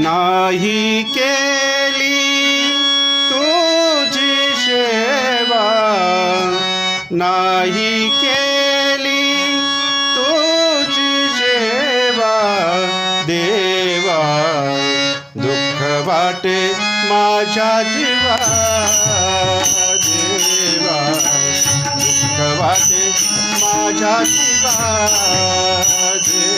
नाही केली तुझी सेवा. नाही केली तुझी सेवा. देवा दुःख वाटे माझ्या जीवा. देवा दुःख वाटे माझ्या जीवा. देवा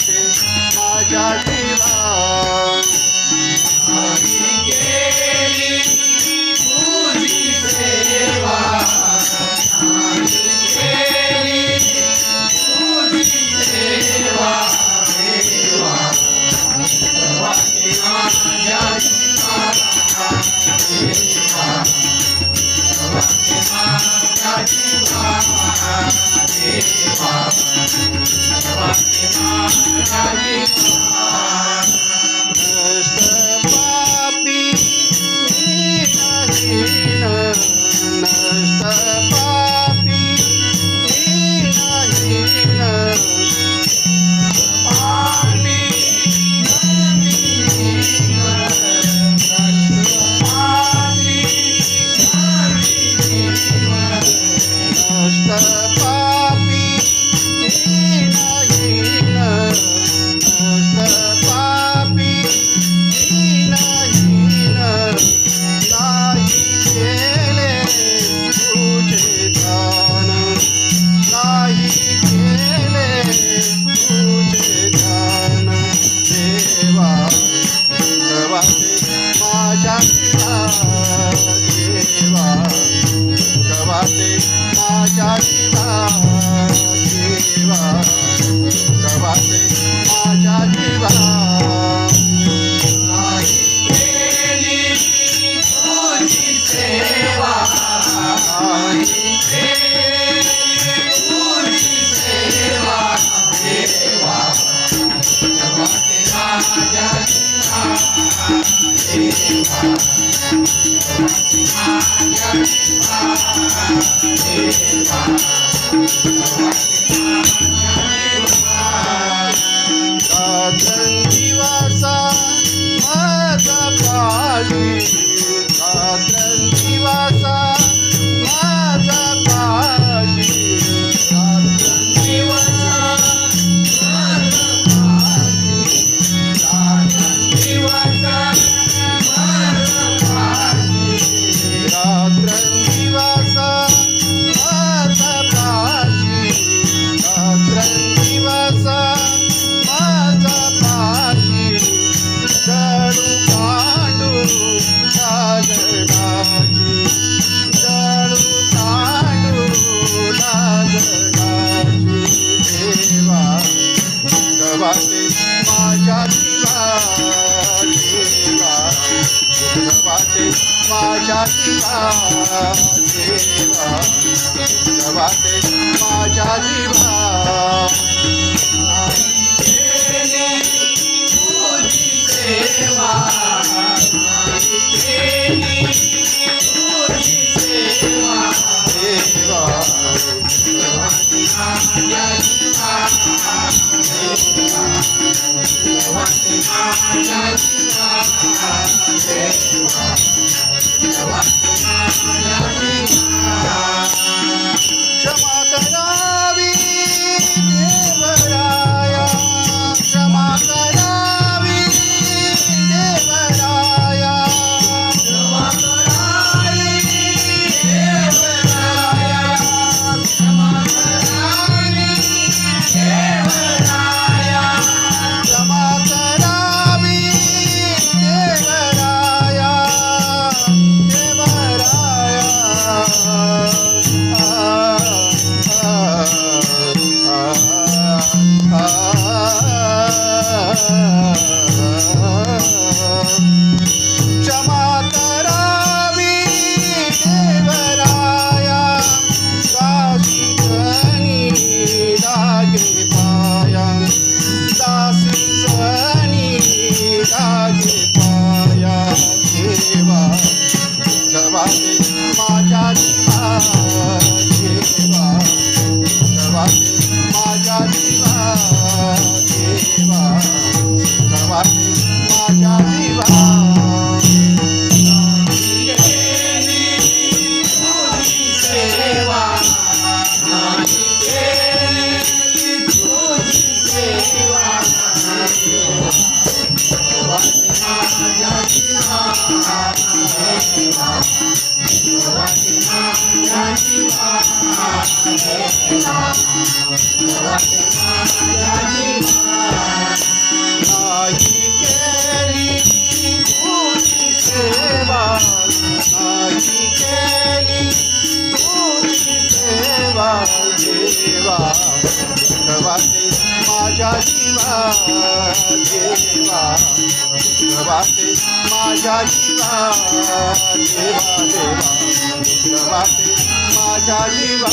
जाते आ जाते Viva देवा देवा माझा जीवा Thank you. 実は。Thank you. जीवा देवा दुःख वाटे माझ्या जीवा देवा देवा वाटे माझ्या जीवा